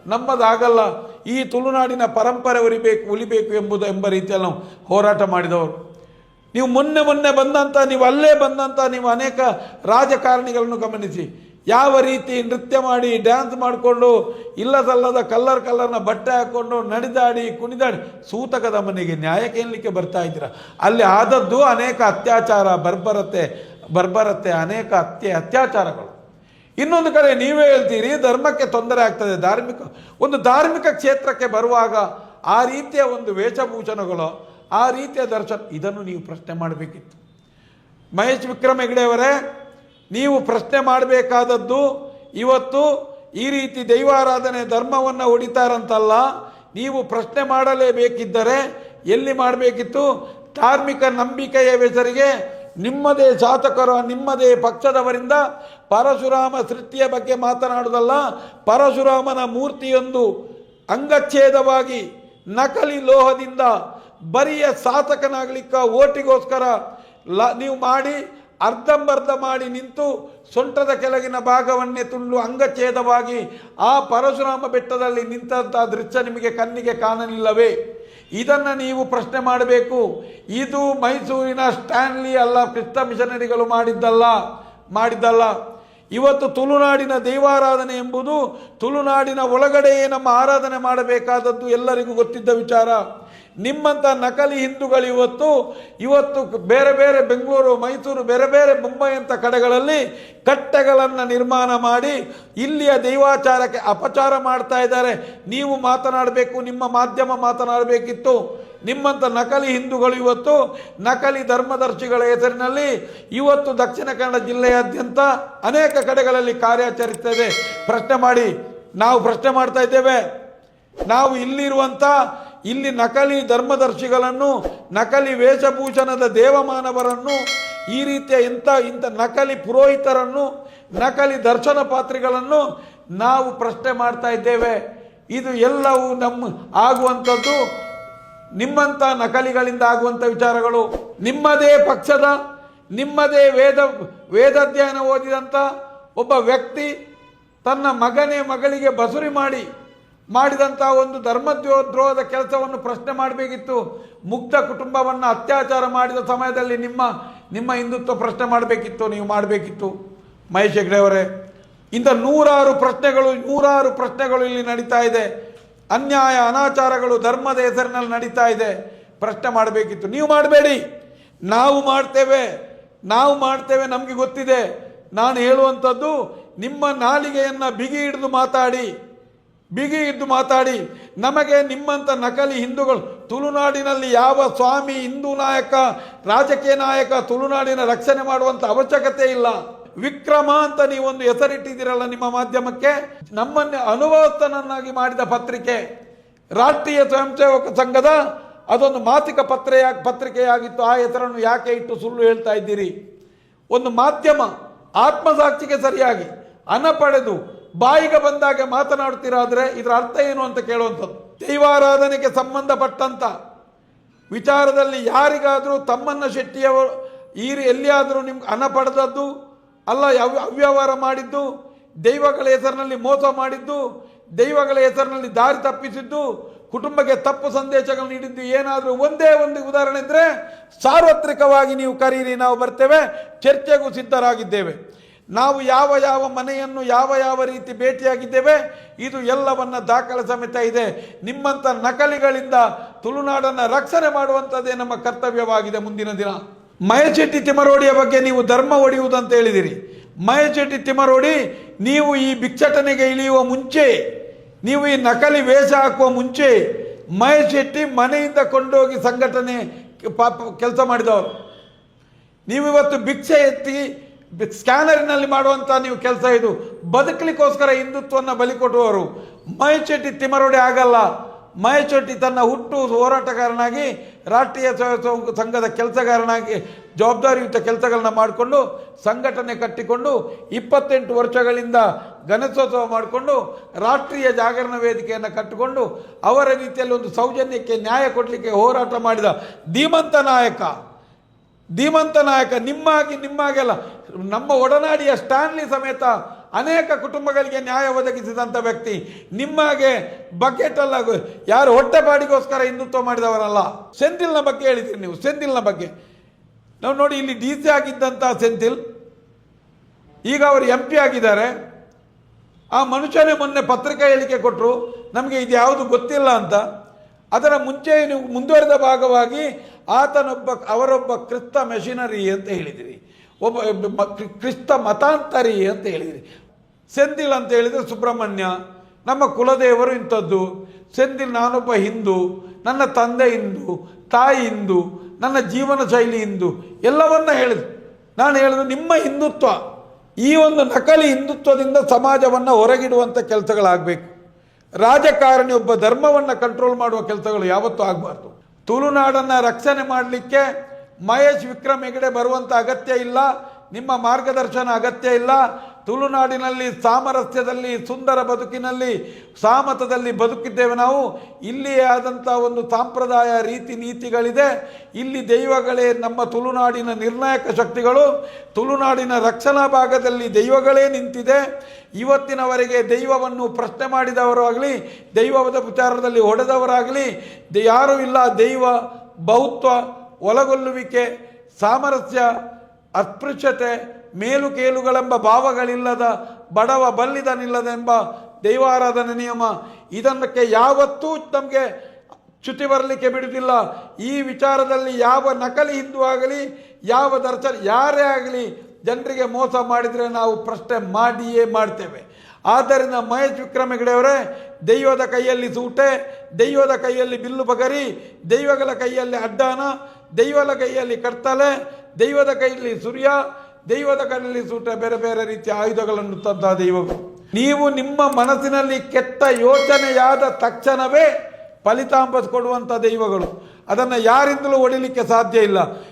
ನಮ್ಮದಾಗಲ್ಲ. ಈ ತುಳುನಾಡಿನ ಪರಂಪರೆ ಉರಿಬೇಕು, ಉಳಿಬೇಕು ಎಂಬುದು, ಎಂಬ ರೀತಿಯಲ್ಲಿ ನಾವು ಹೋರಾಟ ಮಾಡಿದವರು. ನೀವು ಮೊನ್ನೆ ಮೊನ್ನೆ ಬಂದಂಥ ನೀವು ಅಲ್ಲೇ ಬಂದಂಥ ನೀವು ಅನೇಕ ರಾಜಕಾರಣಿಗಳನ್ನು ಗಮನಿಸಿ. ಯಾವ ರೀತಿ ನೃತ್ಯ ಮಾಡಿ ಡ್ಯಾನ್ಸ್ ಮಾಡಿಕೊಂಡು ಇಲ್ಲದಲ್ಲದ ಕಲ್ಲರ್ ಕಲ್ಲರ್ನ ಬಟ್ಟೆ ಹಾಕ್ಕೊಂಡು ನಡೆದಾಡಿ ಕುಣಿದಾಡಿ ಸೂತಕದ ಮನೆಗೆ ನ್ಯಾಯ ಕೇಳಲಿಕ್ಕೆ ಬರ್ತಾ ಇದ್ದೀರ? ಅಲ್ಲಿ ಆದದ್ದು ಅನೇಕ ಅತ್ಯಾಚಾರ, ಬರ್ಬರತೆ ಬರ್ಬರತೆ, ಅನೇಕ ಅತ್ಯ, ಅತ್ಯಾಚಾರಗಳು. ಇನ್ನೊಂದು ಕಡೆ ನೀವೇ ಹೇಳ್ತೀರಿ, ಧರ್ಮಕ್ಕೆ ತೊಂದರೆ ಆಗ್ತದೆ. ಧಾರ್ಮಿಕ, ಒಂದು ಧಾರ್ಮಿಕ ಕ್ಷೇತ್ರಕ್ಕೆ ಬರುವಾಗ ಆ ರೀತಿಯ ಒಂದು ವೇಷಭೂಷಣಗಳು, ಆ ರೀತಿಯ ದರ್ಶನ, ಇದನ್ನು ನೀವು ಪ್ರಶ್ನೆ ಮಾಡಬೇಕಿತ್ತು. ಮಹೇಶ್ ವಿಕ್ರಮ್ ಹೆಗಡೆಯವರೇ ನೀವು ಪ್ರಶ್ನೆ ಮಾಡಬೇಕಾದದ್ದು ಇವತ್ತು ಈ ರೀತಿ ದೈವಾರಾಧನೆ ಧರ್ಮವನ್ನು ಹೊಡಿತಾರಂತಲ್ಲ, ನೀವು ಪ್ರಶ್ನೆ ಮಾಡಲೇಬೇಕಿದ್ದರೆ ಎಲ್ಲಿ ಮಾಡಬೇಕಿತ್ತು? ಧಾರ್ಮಿಕ ನಂಬಿಕೆಯ ಹೆಸರಿಗೆ ನಿಮ್ಮದೇ ಶಾಸಕರು ನಿಮ್ಮದೇ ಪಕ್ಷದವರಿಂದ ಪರಶುರಾಮ ಸೃಷ್ಟಿಯ ಬಗ್ಗೆ ಮಾತನಾಡುವುದಲ್ಲ ಪರಶುರಾಮನ ಮೂರ್ತಿಯೊಂದು ಅಂಗಚ್ಛೇದವಾಗಿ ನಕಲಿ ಲೋಹದಿಂದ ಬರಿಯ ಸಾತಕನಾಗಲಿಕ್ಕ ಓಟಿಗೋಸ್ಕರ ಲ ನೀವು ಮಾಡಿ ಅರ್ಧಂಬರ್ಧ ಮಾಡಿ ನಿಂತು ಸೊಂಟದ ಕೆಳಗಿನ ಭಾಗವನ್ನೇ ತುಂಡು ಅಂಗಛೇದವಾಗಿ ಆ ಪರಶುರಾಮ ಬೆಟ್ಟದಲ್ಲಿ ನಿಂತಹ ದೃಶ್ಯ ನಿಮಗೆ ಕಣ್ಣಿಗೆ ಕಾಣಲಿಲ್ಲವೇ? ಇದನ್ನು ನೀವು ಪ್ರಶ್ನೆ ಮಾಡಬೇಕು. ಇದು ಮೈಸೂರಿನ ಸ್ಟ್ಯಾನ್ಲಿ ಅಲ್ಲ ಕ್ರಿಸ್ತ ಮಿಷನರಿಗಳು ಮಾಡಿದ್ದಲ್ಲ ಮಾಡಿದ್ದಲ್ಲ. ಇವತ್ತು ತುಳುನಾಡಿನ ದೈವಾರಾಧನೆ ಎಂಬುದು ತುಳುನಾಡಿನ ಒಳಗಡೆಯೇ ನಮ್ಮ ಆರಾಧನೆ ಮಾಡಬೇಕಾದದ್ದು ಎಲ್ಲರಿಗೂ ಗೊತ್ತಿದ್ದ ವಿಚಾರ. ನಿಮ್ಮಂಥ ನಕಲಿ ಹಿಂದೂಗಳು ಇವತ್ತು ಇವತ್ತು ಬೇರೆ ಬೇರೆ ಬೆಂಗಳೂರು, ಮೈಸೂರು, ಬೇರೆ ಬೇರೆ ಮುಂಬೈ ಅಂತ ಕಡೆಗಳಲ್ಲಿ ಕಟ್ಟೆಗಳನ್ನು ನಿರ್ಮಾಣ ಮಾಡಿ ಇಲ್ಲಿಯ ದೈವಾಚಾರಕ್ಕೆ ಅಪಚಾರ ಮಾಡ್ತಾ ಇದ್ದಾರೆ. ನೀವು ಮಾತನಾಡಬೇಕು, ನಿಮ್ಮ ಮಾಧ್ಯಮ ಮಾತನಾಡಬೇಕಿತ್ತು. ನಿಮ್ಮಂಥ ನಕಲಿ ಹಿಂದೂಗಳು ಇವತ್ತು, ನಕಲಿ ಧರ್ಮದರ್ಶಿಗಳ ಹೆಸರಿನಲ್ಲಿ ಇವತ್ತು ದಕ್ಷಿಣ ಕನ್ನಡ ಜಿಲ್ಲೆಯಾದ್ಯಂತ ಅನೇಕ ಕಡೆಗಳಲ್ಲಿ ಕಾರ್ಯಾಚರಿಸ್ತದೆ ಪ್ರಶ್ನೆ ಮಾಡಿ, ನಾವು ಪ್ರಶ್ನೆ ಮಾಡ್ತಾ ಇದ್ದೇವೆ. ನಾವು ಇಲ್ಲಿರುವಂಥ ಇಲ್ಲಿ ನಕಲಿ ಧರ್ಮದರ್ಶಿಗಳನ್ನು, ನಕಲಿ ವೇಷಭೂಷಣದ ದೇವಮಾನವರನ್ನು, ಈ ರೀತಿಯ ಇಂಥ ಇಂಥ ನಕಲಿ ಪುರೋಹಿತರನ್ನು, ನಕಲಿ ದರ್ಶನ ಪಾತ್ರಿಗಳನ್ನು ನಾವು ಪ್ರಶ್ನೆ ಮಾಡ್ತಾ ಇದ್ದೇವೆ. ಇದು ಎಲ್ಲವೂ ನಮ್ಮ ಆಗುವಂಥದ್ದು, ನಿಮ್ಮಂಥ ನಕಲಿಗಳಿಂದ ಆಗುವಂಥ ವಿಚಾರಗಳು. ನಿಮ್ಮದೇ ಪಕ್ಷದ, ನಿಮ್ಮದೇ ವೇದ, ವೇದಾಧ್ಯಯನ ಓದಿದಂಥ ಒಬ್ಬ ವ್ಯಕ್ತಿ ತನ್ನ ಮಗನೇ ಮಗಳಿಗೆ ಬಸುರಿ ಮಾಡಿ ಮಾಡಿದಂಥ ಒಂದು ಧರ್ಮ ದ್ರೋಹದ ಕೆಲಸವನ್ನು ಪ್ರಶ್ನೆ ಮಾಡಬೇಕಿತ್ತು. ಮುಕ್ತ ಕುಟುಂಬವನ್ನು ಅತ್ಯಾಚಾರ ಮಾಡಿದ ಸಮಯದಲ್ಲಿ ನಿಮ್ಮ ನಿಮ್ಮ ಹಿಂದುತ್ವ ಪ್ರಶ್ನೆ ಮಾಡಬೇಕಿತ್ತು, ನೀವು ಮಾಡಬೇಕಿತ್ತು. ಮಹೇಶ್ ಹೆಗ್ಡೆ ಅವರೇ, ಇಂಥ ನೂರಾರು ಪ್ರಶ್ನೆಗಳು ನೂರಾರು ಪ್ರಶ್ನೆಗಳು ಇಲ್ಲಿ ನಡೀತಾ ಇದೆ. ಅನ್ಯಾಯ, ಅನಾಚಾರಗಳು ಧರ್ಮದ ಹೆಸರಿನಲ್ಲಿ ನಡೀತಾ ಇದೆ. ಪ್ರಶ್ನೆ ಮಾಡಬೇಕಿತ್ತು. ನೀವು ಮಾಡಬೇಡಿ. ನಾವು ಮಾಡ್ತೇವೆ. ನಾವು ಮಾಡ್ತೇವೆ ನಮಗೆ ಗೊತ್ತಿದೆ. ನಾನು ಹೇಳುವಂಥದ್ದು, ನಿಮ್ಮ ನಾಲಿಗೆಯನ್ನು ಬಿಗಿ ಹಿಡಿದು ಮಾತಾಡಿ. ಬಿಗಿ ಇದ್ದು ಮಾತಾಡಿ, ನಮಗೆ ನಿಮ್ಮಂಥ ನಕಲಿ ಹಿಂದೂಗಳು, ತುಳುನಾಡಿನಲ್ಲಿ ಯಾವ ಸ್ವಾಮಿ, ಹಿಂದೂ ನಾಯಕ, ರಾಜಕೀಯ ನಾಯಕ, ತುಳುನಾಡಿನ ರಕ್ಷಣೆ ಮಾಡುವಂಥ ಅವಶ್ಯಕತೆ ಇಲ್ಲ. ವಿಕ್ರಮ ಅಂತ ನೀವೊಂದು ಹೆಸರಿಟ್ಟಿದ್ದೀರಲ್ಲ ನಿಮ್ಮ ಮಾಧ್ಯಮಕ್ಕೆ? ನಮ್ಮನ್ನೇ ಅನುಭವಸ್ಥನನ್ನಾಗಿ ಮಾಡಿದ ಪತ್ರಿಕೆ, ರಾಷ್ಟ್ರೀಯ ಸ್ವಯಂ ಸೇವಕ ಸಂಘದ ಅದೊಂದು ಮಾಸಿಕ ಪತ್ರೆಯ, ಪತ್ರಿಕೆಯಾಗಿತ್ತು. ಆ ಹೆಸರನ್ನು ಯಾಕೆ ಇಟ್ಟು ಸುಳ್ಳು ಹೇಳ್ತಾ ಇದ್ದೀರಿ? ಒಂದು ಮಾಧ್ಯಮ ಆತ್ಮಸಾಕ್ಷಿಗೆ ಸರಿಯಾಗಿ ಹಣ ಪಡೆದು ಬಾಯಿಗೆ ಬಂದಾಗ ಮಾತನಾಡ್ತೀರಾದ್ರೆ ಇದರ ಅರ್ಥ ಏನು ಅಂತ ಕೇಳುವಂಥದ್ದು. ದೈವಾರಾಧನೆಗೆ ಸಂಬಂಧಪಟ್ಟಂತ ವಿಚಾರದಲ್ಲಿ ಯಾರಿಗಾದರೂ ತಮ್ಮನ್ನ ಶೆಟ್ಟಿಯವರು, ಈ ಎಲ್ಲಿಯಾದರೂ ನಿಮ್ಗೆ ಹಣ ಪಡೆದದ್ದು, ಅಲ್ಲ ಯಾವ ಅವ್ಯವಹಾರ ಮಾಡಿದ್ದು, ದೈವಗಳ ಹೆಸರಿನಲ್ಲಿ ಮೋಸ ಮಾಡಿದ್ದು, ದೈವಗಳ ಹೆಸರಿನಲ್ಲಿ ದಾರಿ ತಪ್ಪಿಸಿದ್ದು, ಕುಟುಂಬಕ್ಕೆ ತಪ್ಪು ಸಂದೇಶಗಳನ್ನು ನೀಡಿದ್ದು ಏನಾದರೂ ಒಂದೇ ಒಂದು ಉದಾಹರಣೆ ಇದ್ದರೆ ಸಾರ್ವತ್ರಿಕವಾಗಿ ನೀವು ಕರೀರಿ, ನಾವು ಬರ್ತೇವೆ, ಚರ್ಚೆಗೂ ಸಿದ್ಧರಾಗಿದ್ದೇವೆ. ನಾವು ಯಾವ ಯಾವ ಮನೆಯನ್ನು ಯಾವ ಯಾವ ರೀತಿ ಭೇಟಿಯಾಗಿದ್ದೇವೆ, ಇದು ಎಲ್ಲವನ್ನ ದಾಖಲೆ ಸಮೇತ ಇದೆ. ನಿಮ್ಮಂಥ ನಕಲಿಗಳಿಂದ ತುಳುನಾಡನ್ನು ರಕ್ಷಣೆ ಮಾಡುವಂಥದ್ದೇ ನಮ್ಮ ಕರ್ತವ್ಯವಾಗಿದೆ ಮುಂದಿನ ದಿನ. ಮಯಚೆಟ್ಟಿ ತಿಮರೋಡಿಯ ಬಗ್ಗೆ ನೀವು ಧರ್ಮ ಒಡೆಯುವುದಂತ ಹೇಳಿದಿರಿ. ಮಯಚೆಟ್ಟಿ ತಿಮರೋಡಿ, ನೀವು ಈ ಭಿಕ್ಷಟನೆಗೆ ಇಳಿಯುವ ಮುಂಚೆ, ನೀವು ಈ ನಕಲಿ ವೇಷ ಹಾಕುವ ಮುಂಚೆ ಮಹೇಶ್ ಮನೆಯಿಂದ ಕೊಂಡೋಗಿ ಸಂಘಟನೆ ಪಾಪ ಕೆಲಸ ಮಾಡಿದವರು. ನೀವು ಇವತ್ತು ಭಿಕ್ಷೆ ಎತ್ತಿ ಸ್ಕ್ಯಾನರಿನಲ್ಲಿ ಮಾಡುವಂಥ ನೀವು ಕೆಲಸ ಇದು. ಬದುಕಲಿಕ್ಕೋಸ್ಕರ ಹಿಂದುತ್ವವನ್ನು ಬಲಿ ಕೊಡುವವರು. ಮಹೇಶ್ ತಿಮರೋಡೆ ಆಗಲ್ಲ. ಮಹೇಶ್ ಶೆಟ್ಟಿ ತನ್ನ ಹುಟ್ಟು ಹೋರಾಟಗಾರನಾಗಿ, ರಾಷ್ಟ್ರೀಯ ಸ್ವಯಂ ಸಂಘದ ಕೆಲಸಗಾರನಾಗಿ, ಜವಾಬ್ದಾರಿಯುತ ಕೆಲಸಗಳನ್ನ ಮಾಡಿಕೊಂಡು, ಸಂಘಟನೆ ಕಟ್ಟಿಕೊಂಡು, ಇಪ್ಪತ್ತೆಂಟು ವರ್ಷಗಳಿಂದ ಗಣೇಶೋತ್ಸವ ಮಾಡಿಕೊಂಡು, ರಾಷ್ಟ್ರೀಯ ಜಾಗರಣ ವೇದಿಕೆಯನ್ನು ಕಟ್ಟಿಕೊಂಡು, ಅವರ ರೀತಿಯಲ್ಲಿ ಒಂದು ಸೌಜನ್ಯಕ್ಕೆ ನ್ಯಾಯ ಕೊಡಲಿಕ್ಕೆ ಹೋರಾಟ ಮಾಡಿದ ಧೀಮಂತ ನಾಯಕ. ಧೀಮಂತ ನಾಯಕ, ನಿಮ್ಮಾಗಿ ನಿಮ್ಮಾಗೆಲ್ಲ ನಮ್ಮ ಒಡನಾಡಿಯ ಸ್ಟಾನ್ಲಿ ಸಮೇತ ಅನೇಕ ಕುಟುಂಬಗಳಿಗೆ ನ್ಯಾಯ ಒದಗಿಸಿದಂಥ ವ್ಯಕ್ತಿ, ನಿಮ್ಮಾಗೆ ಬಕೆಟ್ ಅಲ್ಲ, ಯಾರು ಹೊಟ್ಟೆಪಾಡಿಗೋಸ್ಕರ ಹಿಂದುತ್ವ ಮಾಡಿದವರಲ್ಲ ಸೆಂಥಿಲ್ನ ಬಗ್ಗೆ ಹೇಳಿದ್ದೀರಿ ನೀವು, ಸೆಂಥಿಲ್ನ ಬಗ್ಗೆ. ನಾವು ನೋಡಿ, ಇಲ್ಲಿ ಡಿ ಸಿ ಆಗಿದ್ದಂಥ ಸೆಂಥಿಲ್, ಈಗ ಅವರು ಎಂ ಪಿ ಆಗಿದ್ದಾರೆ. ಆ ಮನುಷ್ಯನೇ ಮೊನ್ನೆ ಪತ್ರಿಕಾ ಹೇಳಿಕೆ ಕೊಟ್ಟರು ನಮಗೆ ಇದು ಯಾವುದು ಗೊತ್ತಿಲ್ಲ ಅಂತ. ಅದರ ಮುಂಚೆ ನೀವು ಮುಂದುವರೆದ ಭಾಗವಾಗಿ ಆತನೊಬ್ಬ, ಅವರೊಬ್ಬ ಕ್ರಿಸ್ತ ಮೆಷಿನರಿ ಅಂತ ಹೇಳಿದಿರಿ. ಒಬ್ಬ ಒಬ್ಬ ಕ್ರಿ- ಕ್ರಿಸ್ತ ಮತಾಂತರಿ ಅಂತ ಹೇಳಿದಿರಿ. ಸೆಂದಿಲ್ ಅಂತ ಹೇಳಿದರೆ ಸುಬ್ರಹ್ಮಣ್ಯ, ನಮ್ಮ ಕುಲದೇವರು ಇಂಥದ್ದು. ಸೆಂದಿಲ್ ನಾನೊಬ್ಬ ಹಿಂದೂ, ನನ್ನ ತಂದೆ ಹಿಂದೂ, ತಾಯಿ ಹಿಂದೂ, ನನ್ನ ಜೀವನ ಶೈಲಿ ಹಿಂದೂ, ಎಲ್ಲವನ್ನ ಹೇಳಿದ್ರು. ನಾನು ಹೇಳಿದ್ರು ನಿಮ್ಮ ಹಿಂದುತ್ವ, ಈ ಒಂದು ನಕಲಿ ಹಿಂದುತ್ವದಿಂದ ಸಮಾಜವನ್ನು ಹೊರಗಿಡುವಂಥ ಕೆಲಸಗಳಾಗಬೇಕು. ರಾಜಕಾರಣಿ ಒಬ್ಬ ಧರ್ಮವನ್ನು ಕಂಟ್ರೋಲ್ ಮಾಡುವ ಕೆಲಸಗಳು ಯಾವತ್ತೂ ಆಗಬಾರ್ದು. ತುಳುನಾಡನ್ನು ರಕ್ಷಣೆ ಮಾಡಲಿಕ್ಕೆ ಮಹೇಶ್ ವಿಕ್ರಮ್ ಹೆಗಡೆ ಬರುವಂಥ ಅಗತ್ಯ ಇಲ್ಲ ನಿಮ್ಮ ಮಾರ್ಗದರ್ಶನ ಅಗತ್ಯ ಇಲ್ಲ ತುಳುನಾಡಿನಲ್ಲಿ ಸಾಮರಸ್ಯದಲ್ಲಿ, ಸುಂದರ ಬದುಕಿನಲ್ಲಿ, ಸಾಮತದಲ್ಲಿ ಬದುಕಿದ್ದೇವೆ ನಾವು. ಇಲ್ಲಿಯೇ ಆದಂಥ ಒಂದು ಸಾಂಪ್ರದಾಯ ರೀತಿ ನೀತಿಗಳಿದೆ. ಇಲ್ಲಿ ದೈವಗಳೇ ನಮ್ಮ ತುಳುನಾಡಿನ ನಿರ್ಣಾಯಕ ಶಕ್ತಿಗಳು. ತುಳುನಾಡಿನ ರಕ್ಷಣಾ ಭಾಗದಲ್ಲಿ ದೈವಗಳೇ ನಿಂತಿದೆ. ಇವತ್ತಿನವರೆಗೆ ದೈವವನ್ನು ಪ್ರಶ್ನೆ ಮಾಡಿದವರಾಗಲಿ ದೈವದ ವಿಚಾರದಲ್ಲಿ ಹೊಡೆದವರಾಗಲಿ ಯಾರೂ ಇಲ್ಲ. ದೈವ ಬಹುತ್ವ ಒಳಗೊಳ್ಳುವಿಕೆ, ಸಾಮರಸ್ಯ, ಅಸ್ಪೃಶ್ಯತೆ ಮೇಲು ಕೇಳುಗಳೆಂಬ ಭಾವಗಳಿಲ್ಲದ ಬಡವ ಬಲ್ಲಿದನಿಲ್ಲದೆಂಬ ದೈವಾರಾಧನೆ ನಿಯಮ. ಇದನ್ನಕ್ಕೆ ಯಾವತ್ತೂ ನಮಗೆ ಚ್ಯುತಿ ಬರಲಿಕ್ಕೆ ಬಿಡುವುದಿಲ್ಲ. ಈ ವಿಚಾರದಲ್ಲಿ ಯಾವ ನಕಲಿ ಹಿಂದೂ ಆಗಲಿ, ಯಾವ ದರ್ಶನ, ಯಾರೇ ಆಗಲಿ ಜನರಿಗೆ ಮೋಸ ಮಾಡಿದರೆ ನಾವು ಪ್ರಶ್ನೆ ಮಾಡಿಯೇ ಮಾಡ್ತೇವೆ. ಆದ್ದರಿಂದ ಮಹೇಶ್ ವಿಕ್ರಮ ಹೆಗಡೆಯವರೇ ದೈವದ ಕೈಯಲ್ಲಿ ಸೂಟೆ, ದೈವದ ಕೈಯಲ್ಲಿ ಬಿಲ್ಲು ಬಗರಿ, ದೈವಗಳ ಕೈಯಲ್ಲಿ ಅಡ್ಡಾನ ದೈವದ ಕೈಯಲ್ಲಿ ಕಡ್ತಲೆ ದೈವದ ಕೈಯಲ್ಲಿ ಸೂರ್ಯ ದೈವದ ಕಣ್ಣಲ್ಲಿ ಸುಟ್ಟ ಬೇರೆ ಬೇರೆ ರೀತಿಯ ಆಯುಧಗಳನ್ನು ತಂದ ದೈವಗಳು ನೀವು ನಿಮ್ಮ ಮನಸ್ಸಿನಲ್ಲಿ ಕೆಟ್ಟ ಯೋಚನೆಯಾದ ತಕ್ಷಣವೇ ಫಲಿತಾಂಶ ಕೊಡುವಂಥ ದೈವಗಳು. ಅದನ್ನು ಯಾರಿಂದಲೂ ಹೊಡಿಲಿಕ್ಕೆ ಸಾಧ್ಯ ಇಲ್ಲ.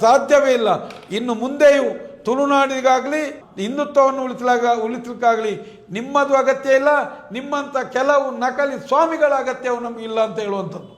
ಸಾಧ್ಯವೇ ಇಲ್ಲ. ಇನ್ನು ಮುಂದೆಯೂ ತುಳುನಾಡಿಗಾಗಲಿ, ಹಿಂದುತ್ವವನ್ನು ಉಳಿಸಲಾಗ, ಉಳಿಸಲಿಕ್ಕಾಗಲಿ ನಿಮ್ಮದು ಅಗತ್ಯ ಇಲ್ಲ. ನಿಮ್ಮಂಥ ಕೆಲವು ನಕಲಿ ಸ್ವಾಮಿಗಳ ಅಗತ್ಯವು ನಮಗಿಲ್ಲ ಅಂತ ಹೇಳುವಂಥದ್ದು.